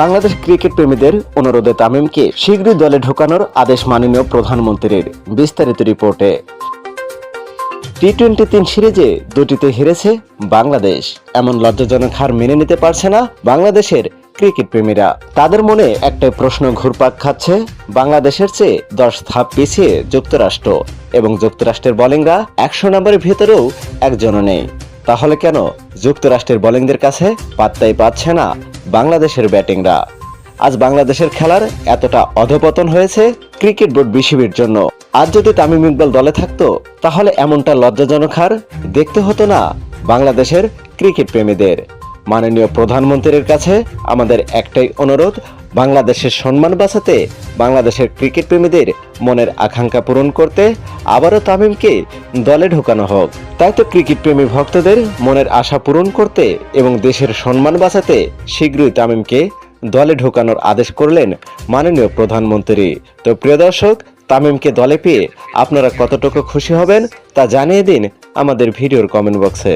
Bangladesh cricket প্রেমীদের অনুরোধে তামিমকে শীঘ্রই দলে ঢোকানোর আদেশ মাননীয় প্রধানমন্ত্রীর বিস্তারিত রিপোর্টে। টি টোয়েন্টি তিন সিরিজে দুটিতে হেরেছে বাংলাদেশ। এমন লজ্জাজনক হার মেনে নিতে পারছে না বাংলাদেশের ক্রিকেট প্রেমীরা। তাদের মনে একটাই প্রশ্ন ঘুরপাক খাচ্ছে, বাংলাদেশের চেয়ে দশ ধাপ পিছিয়ে যুক্তরাষ্ট্র এবং যুক্তরাষ্ট্রের বোলিংরা একশো নম্বরের ভেতরেও একজনও নেই। তাহলে কেন যুক্তরাষ্ট্রের বোলিংদের কাছে পাত্তাই পাচ্ছে না বাংলাদেশের ব্যাটিংরা। আজ বাংলাদেশের খেলার এতটা অধপতন হয়েছে ক্রিকেট বোর্ড বিসিবির জন্য। আজ যদি তামিম ইকবাল দলে থাকতো, তাহলে এমনটা লজ্জাজনক হার দেখতে হতো না বাংলাদেশের ক্রিকেট প্রেমীদের। মাননীয় প্রধানমন্ত্রীর কাছে আমাদের একটাই অনুরোধ বাংলাদেশের সম্মান বাঁচাতে বাংলাদেশের ক্রিকেট প্রেমীদের মনের আকাঙ্ক্ষা পূরণ করতে আবারও তামিমকে দলে ঢোকানো হোক। তাই তো ক্রিকেট প্রেমী ভক্তদের মনের আশা পূরণ করতে এবং দেশের সম্মান বাঁচাতে শীঘ্রই তামিমকে দলে ঢোকানোর আদেশ করলেন মাননীয় প্রধানমন্ত্রী। তো প্রিয় দর্শক, তামিমকে দলে পেয়ে আপনারা কতটুকু খুশি হবেন তা জানিয়ে দিন আমাদের ভিডিওর কমেন্ট বক্সে।